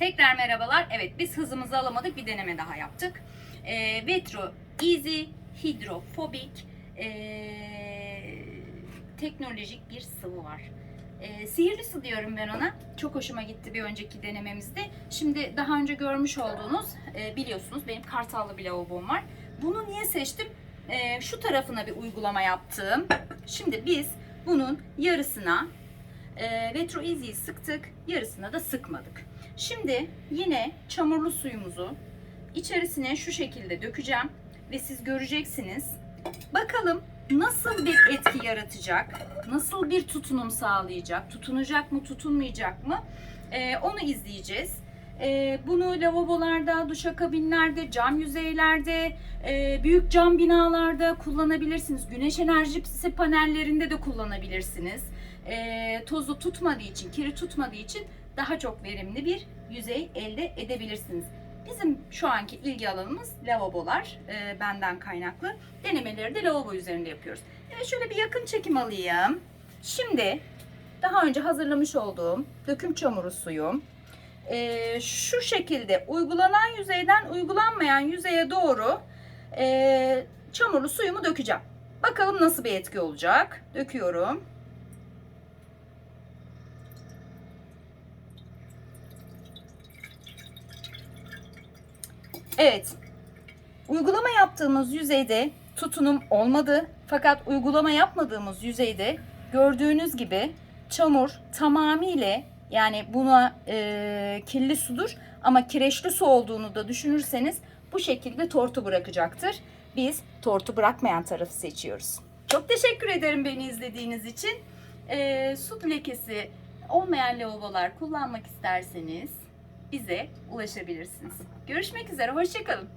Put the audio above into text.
Tekrar merhabalar. Evet biz hızımızı alamadık bir deneme daha yaptık. Ee, Vetro Easy Hidrofobik ee, teknolojik bir sıvı var. Ee, sihirli su diyorum ben ona. Çok hoşuma gitti bir önceki denememizde. Şimdi daha önce görmüş olduğunuz e, biliyorsunuz benim kartallı bir lavabom var. Bunu niye seçtim? Ee, şu tarafına bir uygulama yaptım. Şimdi biz bunun yarısına e, Retro Easy'yi sıktık, yarısına da sıkmadık. Şimdi yine çamurlu suyumuzu içerisine şu şekilde dökeceğim ve siz göreceksiniz. Bakalım nasıl bir etki yaratacak, nasıl bir tutunum sağlayacak, tutunacak mı, tutunmayacak mı Ee, onu izleyeceğiz. Ee, bunu lavabolarda, duşakabinlerde, cam yüzeylerde, e, büyük cam binalarda kullanabilirsiniz. Güneş enerjisi panellerinde de kullanabilirsiniz. E, tozu tutmadığı için, kiri tutmadığı için daha çok verimli bir yüzey elde edebilirsiniz. Bizim şu anki ilgi alanımız lavabolar e, benden kaynaklı. Denemeleri de lavabo üzerinde yapıyoruz. Evet şöyle bir yakın çekim alayım. Şimdi daha önce hazırlamış olduğum döküm çamuru suyum e, şu şekilde uygulanan yüzeyden uygulanmayan yüzeye doğru e, çamurlu suyumu dökeceğim. Bakalım nasıl bir etki olacak. Döküyorum. Evet. Uygulama yaptığımız yüzeyde tutunum olmadı. Fakat uygulama yapmadığımız yüzeyde gördüğünüz gibi çamur tamamıyla yani buna e, kirli sudur ama kireçli su olduğunu da düşünürseniz bu şekilde tortu bırakacaktır. Biz tortu bırakmayan tarafı seçiyoruz. Çok teşekkür ederim beni izlediğiniz için. E, su lekesi olmayan lavabolar kullanmak isterseniz bize ulaşabilirsiniz. Görüşmek üzere, hoşçakalın.